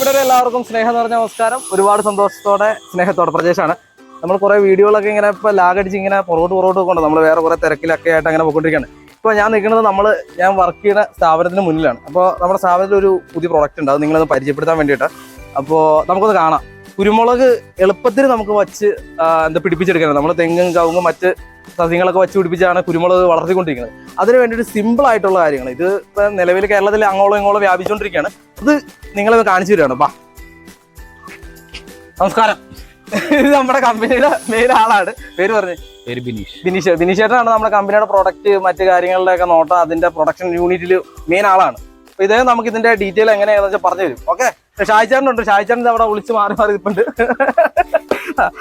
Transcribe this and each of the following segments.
കൂട്ടുകാരെ എല്ലാവർക്കും സ്നേഹം നിറഞ്ഞ നമസ്കാരം. ഒരുപാട് സന്തോഷത്തോടെ സ്നേഹത്തോടെ പ്രജേഷാണ്. നമ്മൾ കുറെ വീഡിയോകളൊക്കെ ഇങ്ങനെ ഇപ്പൊ ലാഗടിച്ച് ഇങ്ങനെ പുറകോട്ട് പുറകോട്ട് കൊണ്ട് നമ്മൾ വേറെ കുറെ തിരക്കിലൊക്കെ ആയിട്ട് അങ്ങനെ പോയിക്കൊണ്ടിരിക്കുകയാണ്. ഇപ്പോൾ ഞാൻ നിൽക്കുന്നത് നമ്മൾ ഞാൻ വർക്ക് ചെയ്യുന്ന സ്ഥാപനത്തിന് മുന്നിലാണ്. അപ്പോൾ നമ്മുടെ സ്ഥാപനത്തിൽ ഒരു പുതിയ പ്രോഡക്റ്റ് ഉണ്ട്. അത് നിങ്ങളത് പരിചയപ്പെടുത്താൻ വേണ്ടിയിട്ട്. അപ്പോൾ നമുക്കത് കാണാം. കുരുമുളക് എളുപ്പത്തിൽ നമുക്ക് വച്ച് എന്താ പിടിപ്പിച്ചെടുക്കുന്നത്. നമ്മൾ തെങ്ങും കവുങ്ങും മറ്റ് സസ്യങ്ങളൊക്കെ വച്ച് പിടിപ്പിച്ചാണ് കുരുമുളക് വളർത്തിക്കൊണ്ടിരിക്കുന്നത്. അതിന് വേണ്ടിയിട്ട് സിമ്പിൾ ആയിട്ടുള്ള കാര്യങ്ങൾ ഇത് ഇപ്പൊ നിലവിൽ കേരളത്തിൽ അങ്ങോളം ഇങ്ങോളം വ്യാപിച്ചുകൊണ്ടിരിക്കുകയാണ്. അത് നിങ്ങളെ കാണിച്ചു തരുവാണ്? ബാ. നമസ്കാരം. ഇത് നമ്മുടെ കമ്പനിയുടെ മെയിൻ ആളാണ്. പേര് പറഞ്ഞു. പേര് ബിനീഷ്. ബിനീഷ്. ബിനീഷ് ചേട്ടനാണ് നമ്മുടെ കമ്പനിയുടെ പ്രൊഡക്റ്റ് മറ്റു കാര്യങ്ങളുടെ ഒക്കെ നോട്ടം അതിന്റെ പ്രൊഡക്ഷൻ യൂണിറ്റിൽ മെയിൻ ആളാണ്. അപ്പൊ ഇദ്ദേഹം നമുക്ക് ഇതിന്റെ ഡീറ്റെയിൽ എങ്ങനെയാണെന്ന് വെച്ചാൽ പറഞ്ഞു തരും. ഓക്കെ ഷായ്ചാരനുണ്ട് ഷായ്ചാരൻ അവിടെ വിളിച്ച് മാറി മാറി ഇപ്പുണ്ട്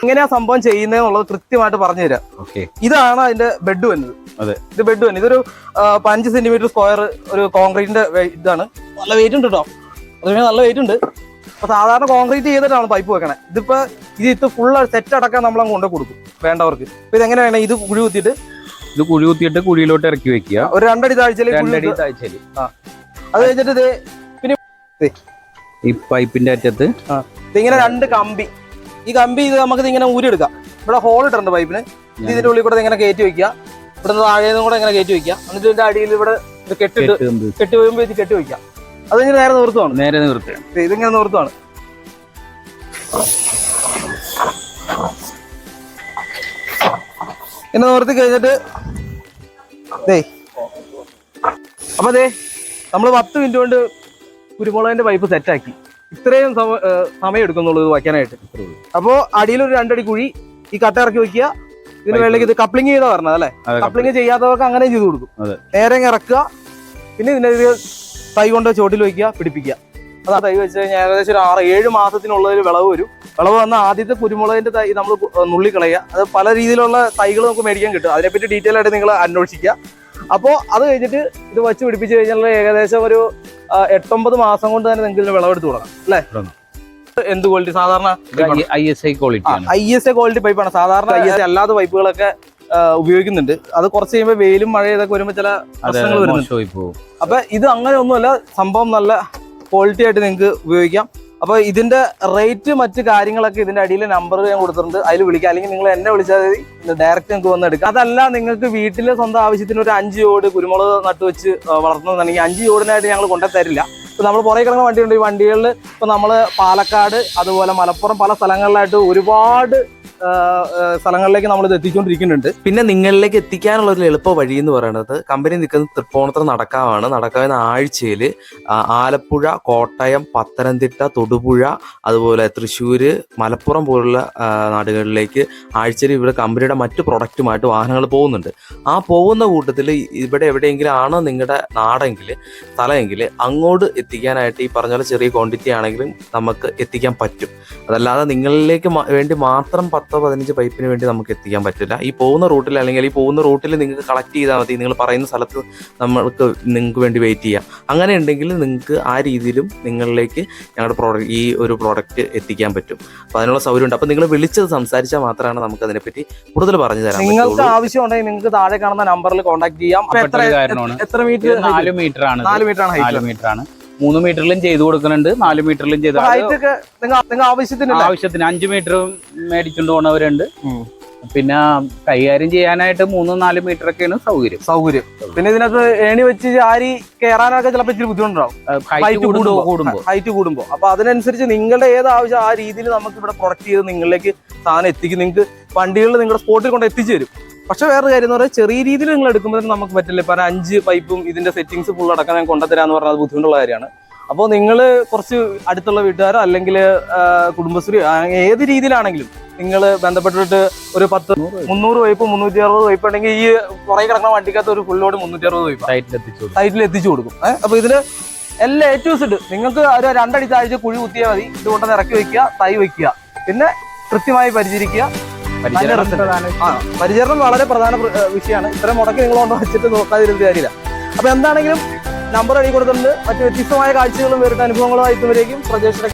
എങ്ങനെയാ സംഭവം ചെയ്യുന്നതെന്നുള്ളത് കൃത്യമായിട്ട് പറഞ്ഞു തരാം. ഓക്കെ ഇതാണ് അതിന്റെ ബെഡ് വന്നത്. അതെ. ഇത് ബെഡ് വന്നത്. ഇതൊരു പഞ്ച് സെന്റിമീറ്റർ സ്ക്വയർ ഒരു കോൺക്രീറ്റിന്റെ ഇതാണ്. നല്ല വെയിറ്റ് ഉണ്ട് കേട്ടോ അതുപോലെ നല്ല വെയിറ്റ് ഉണ്ട്. അപ്പൊ സാധാരണ കോൺക്രീറ്റ് ചെയ്തിട്ടാണ് പൈപ്പ് വെക്കണേ. ഇതിപ്പോ ഇത് ഇത് ഫുൾ സെറ്റ് അടക്കാൻ നമ്മൾ അങ്ങ് കൊണ്ടു കൊടുക്കും വേണ്ടവർക്ക്. ഇപ്പൊ ഇത് എങ്ങനെ വേണം ഇത് കുഴി കുത്തിയിട്ട്? ഇത് കുഴി കുത്തിയിട്ട് കുഴിയിലോട്ട് ഇറക്കി വെക്കുക. ഒരു രണ്ടടി താഴ്ചയിൽ രണ്ടടി താഴ്ചയിൽ അത് കഴിഞ്ഞിട്ട് ഇത് ഈ പൈപ്പിന്റെ അറ്റത്ത്. ഇതിങ്ങനെ രണ്ട് കമ്പി. ഈ കമ്പി ഇത് നമുക്ക് ഇങ്ങനെ ഊരിയെടുക്കാം. ഇവിടെ ഹോൾ ഇട്ടിട്ടുണ്ട് പൈപ്പിന് ഇതിന്റെ ഉള്ളിൽ കൂടെ ഇങ്ങനെ കയറ്റി വെക്കുക. ഇവിടെ താഴേന്നും കൂടെ ഇങ്ങനെ കയറ്റി വെക്കുക. എന്നിട്ട് ഇതിന്റെ അടിയിൽ ഇവിടെ കെട്ടിട്ട് കെട്ട് വരുമ്പോൾ ഇത് കെട്ടി വെക്കാം അത് ഇങ്ങനെ നേരെ നിവൃത്തമാണ് നേരെ നിവൃത്തിയാണ് ഇതിങ്ങനെ നിവൃത്തമാണ് എന്നെ നിവർത്തി കഴിഞ്ഞിട്ട് ദേ അപ്പൊ ദേ നമ്മൾ പത്ത് മിനിറ്റ് കൊണ്ട് കുരുമുളകിന്റെ പൈപ്പ് സെറ്റാക്കി ഇത്രയും സമയം എടുക്കുന്നുള്ളൂ ഇത് വയ്ക്കാനായിട്ട്. അപ്പോൾ അപ്പോ അടിയിൽ ഒരു രണ്ടടി കുഴി ഈ കട്ട ഇറക്കി വെക്കുക. ഇതിന്. വേണമെങ്കിൽ ഇത് കപ്ലിംഗ് ചെയ്താ പറഞ്ഞത് അല്ലേ കപ്ലിംഗ് ചെയ്യാത്തവർക്ക് അങ്ങനെ ചെയ്തു കൊടുക്കും. നേരെ ഇറക്കുക. പിന്നെ ഇതിനെ ഇത് തൈ കൊണ്ട് ചോട്ടിൽ വെക്കുക പിടിപ്പിക്കുക. അതാ തൈ വെച്ച് കഴിഞ്ഞാൽ ഏകദേശം ഒരു ആറ് ഏഴ് മാസത്തിനുള്ളൊരു വിളവ് വരും. വിളവ് വന്ന ആദ്യത്തെ കുരുമുളകിന്റെ തൈ നമ്മൾ നുള്ളി കളയുക അത് പല രീതിയിലുള്ള തൈകൾ നമുക്ക് മേടിക്കാൻ കിട്ടും. അതിനെപ്പറ്റി ഡീറ്റെയിൽ ആയിട്ട് നിങ്ങൾ അന്വേഷിക്കുക. അപ്പോൾ അത് കഴിഞ്ഞിട്ട് ഇത് വെച്ച് പിടിപ്പിച്ച് കഴിഞ്ഞാൽ ഏകദേശം ഒരു ആ, എട്ടൊമ്പത് മാസം കൊണ്ട് തന്നെ നിങ്ങൾക്ക് ഇതിന് വിളവെടുത്ത് തുടങ്ങാം. അല്ലേ? എന്ത് ക്വാളിറ്റി സാധാരണ I S I quality I S I quality പൈപ്പാണ് സാധാരണ ഐ എസ് ഐ അല്ലാത്ത പൈപ്പുകളൊക്കെ ആ, ഉപയോഗിക്കുന്നുണ്ട്. അത് കുറച്ച് കഴിയുമ്പോൾ വെയിലും മഴയും ഇതൊക്കെ വരുമ്പോൾ ചില പ്രശ്നങ്ങൾ വരുന്നുണ്ട്. അപ്പൊ ഇത് അങ്ങനെ ഒന്നുമല്ല സംഭവം നല്ല ക്വാളിറ്റി ആയിട്ട് നിങ്ങൾക്ക് ഉപയോഗിക്കാം. അപ്പൊ ഇതിന്റെ റേറ്റ് മറ്റു കാര്യങ്ങളൊക്കെ ഇതിന്റെ അടിയിൽ നമ്പർ ഞാൻ കൊടുത്തിട്ടുണ്ട്. അതിൽ വിളിക്കാം. അല്ലെങ്കിൽ നിങ്ങൾ എന്നെ വിളിച്ചാൽ മതി. ഡയറക്റ്റ് നിങ്ങൾക്ക് വന്ന് എടുക്കാം. അതല്ല നിങ്ങൾക്ക് വീട്ടിലെ സ്വന്തം ആവശ്യത്തിന് ഒരു അഞ്ച് ചോട് കുരുമുളക് നട്ടു വെച്ച് ആ, വളർത്തുന്നതാണെങ്കിൽ അഞ്ച് ചോടിനായിട്ട് ഞങ്ങൾ കൊണ്ടു തരില്ല. ഇപ്പൊ നമ്മൾ പുറകെ കിടക്കുന്ന വണ്ടിയുണ്ട്. ഈ വണ്ടികളിൽ ഇപ്പൊ നമ്മൾ പാലക്കാട് അതുപോലെ മലപ്പുറം പല സ്ഥലങ്ങളിലായിട്ട് ഒരുപാട് സ്ഥലങ്ങളിലേക്ക് ഇത് എത്തിച്ചുകൊണ്ടിരിക്കുന്നുണ്ട് പിന്നെ നിങ്ങളിലേക്ക് എത്തിക്കാനുള്ള ഒരു എളുപ്പ വഴി എന്ന് പറയുന്നത് കമ്പനി നിൽക്കുന്ന തൃപ്പൂണിത്തറ നടക്കാവാണ്. നടക്കാവുന്ന ആഴ്ചയിൽ ആലപ്പുഴ കോട്ടയം പത്തനംതിട്ട തൊടുപുഴ അതുപോലെ തൃശ്ശൂർ മലപ്പുറം പോലുള്ള നാടുകളിലേക്ക് ആഴ്ചയിൽ ഇവിടെ കമ്പനിയുടെ മറ്റു പ്രൊഡക്റ്റുമായിട്ട് വാഹനങ്ങൾ പോകുന്നുണ്ട്. ആ പോകുന്ന കൂട്ടത്തിൽ ഇവിടെ എവിടെയെങ്കിലും ആണോ നിങ്ങളുടെ നാടെങ്കിൽ സ്ഥലമെങ്കിൽ അങ്ങോട്ട് എത്തിക്കാനായിട്ട് ഈ പറഞ്ഞ പോലെ ചെറിയ ക്വാണ്ടിറ്റി ആണെങ്കിലും നമുക്ക് എത്തിക്കാൻ പറ്റും. അതല്ലാതെ നിങ്ങളിലേക്ക് വേണ്ടി മാത്രം പത്തോ പതിനഞ്ച് പൈപ്പിന് വേണ്ടി നമുക്ക് എത്തിക്കാൻ പറ്റില്ല. ഈ പോകുന്ന റൂട്ടിൽ അല്ലെങ്കിൽ ഈ പോകുന്ന റൂട്ടിൽ നിങ്ങൾക്ക് കളക്ട് ചെയ്താൽ മതി. നിങ്ങൾ പറയുന്ന സ്ഥലത്ത് നമ്മൾക്ക് നിങ്ങൾക്ക് വേണ്ടി വെയിറ്റ് ചെയ്യാം. അങ്ങനെ ഉണ്ടെങ്കിൽ നിങ്ങൾക്ക് ആ രീതിയിലും നിങ്ങളിലേക്ക് ഞങ്ങളുടെ പ്രോഡക്റ്റ് ഈ ഒരു പ്രോഡക്റ്റ് എത്തിക്കാൻ പറ്റും. അപ്പോൾ അതിനുള്ള സൗകര്യം ഉണ്ട് അപ്പോൾ നിങ്ങൾ വിളിച്ചത് സംസാരിച്ചാൽ മാത്രമാണ് നമുക്ക് അതിനെപ്പറ്റി കൂടുതൽ പറഞ്ഞു തരാം നിങ്ങൾക്ക് ആവശ്യമുണ്ടെങ്കിൽ നിങ്ങൾക്ക് താഴെ കാണുന്ന നമ്പറിൽ കോൺടാക്ട് ചെയ്യാം. എത്ര മീറ്റർ കാരണമാണ്. മീറ്റർ ആണ് നാല് മീറ്റർ ആണ് നാല് മീറ്റർ ആണ്. മൂന്ന് മീറ്ററിലും ചെയ്തു കൊടുക്കുന്നുണ്ട് നാല് മീറ്ററിലും ചെയ്ത്. ആവശ്യത്തിന് ആവശ്യത്തിന് അഞ്ച് മീറ്റർ മേടിച്ചുകൊണ്ട് പോണവരുണ്ട്. പിന്നെ കൈകാര്യം ചെയ്യാനായിട്ട് മൂന്ന് നാല് മീറ്റർ ഒക്കെയാണ് സൗകര്യം. സൗകര്യം. പിന്നെ ഇതിനകത്ത് ഏണി വെച്ച് ആരി കയറാനൊക്കെ ചിലപ്പോൾ ഇച്ചിരി ബുദ്ധിമുട്ടുണ്ടാവും. ഹൈറ്റ് കൂടുമ്പോ ഹൈറ്റ് കൂടുമ്പോൾ അപ്പൊ അതിനനുസരിച്ച് നിങ്ങളുടെ ഏത് ആവശ്യം ആ രീതിയിൽ നമുക്ക് ഇവിടെ പ്രൊഡക്റ്റ് ചെയ്ത് നിങ്ങളിലേക്ക് സാധനം എത്തിക്കും. നിങ്ങൾക്ക് വണ്ടികളിൽ നിങ്ങളുടെ സ്പോട്ടിൽ കൊണ്ട് എത്തിച്ചു തരും. പക്ഷെ വേറൊരു കാര്യം എന്ന് പറഞ്ഞാൽ ചെറിയ രീതിയിൽ നിങ്ങൾ എടുക്കുമ്പോൾ നമുക്ക് പറ്റില്ല. ഇപ്പൊ അഞ്ച് പൈപ്പും ഇതിന്റെ സെറ്റിങ്സ് ഫുൾ അടക്കം ഞാൻ കൊണ്ടുതരാന്ന് പറഞ്ഞാൽ അത് ബുദ്ധിമുട്ടുള്ള കാര്യമാണ്. അപ്പോൾ നിങ്ങൾ കുറച്ച് അടുത്തുള്ള വീട്ടുകാരോ അല്ലെങ്കിൽ കുടുംബശ്രീ ഏത് രീതിയിലാണെങ്കിലും നിങ്ങൾ ബന്ധപ്പെട്ടിട്ട് ഒരു പത്ത് മുന്നൂറ് വൈപ്പ് മുന്നൂറ്റി അറുപത് വൈപ്പ് ഉണ്ടെങ്കിൽ ഈ പുറകെ കിടക്കുന്ന വണ്ടിക്കകത്ത് ഒരു ഫുള്ളോട് മുന്നൂറ്റി അറുപത് വൈപ്പ് സൈറ്റിൽ എത്തിച്ചു കൊടുക്കും. അപ്പൊ ഇതിന് എല്ലാ ഏറ്റവും ടു നിങ്ങൾക്ക് ഒരു രണ്ടടി താഴ്ച കുഴി കുത്തിയാൽ മതി. ഇത് കൊണ്ടുവന്ന് ഇറക്കി വെക്കുക തൈ വെക്കുക. പിന്നെ കൃത്യമായി പരിചരിക്കുക. പരിചരണം വളരെ പ്രധാന വിഷയമാണ്. ഇത്ര മുടക്കി നിങ്ങൾ കൊണ്ട് വെച്ചിട്ട് നോക്കാതിരുന്ന കാര്യമില്ല. അപ്പൊ എന്താണെങ്കിലും നമ്പർ അടി കൊടുത്തിട്ടുണ്ട്. മറ്റു വ്യത്യസ്തമായ കാഴ്ചകളും വേറിട്ട അനുഭവങ്ങളും ഇതുവരേക്കും പ്രജേഷിന്റെ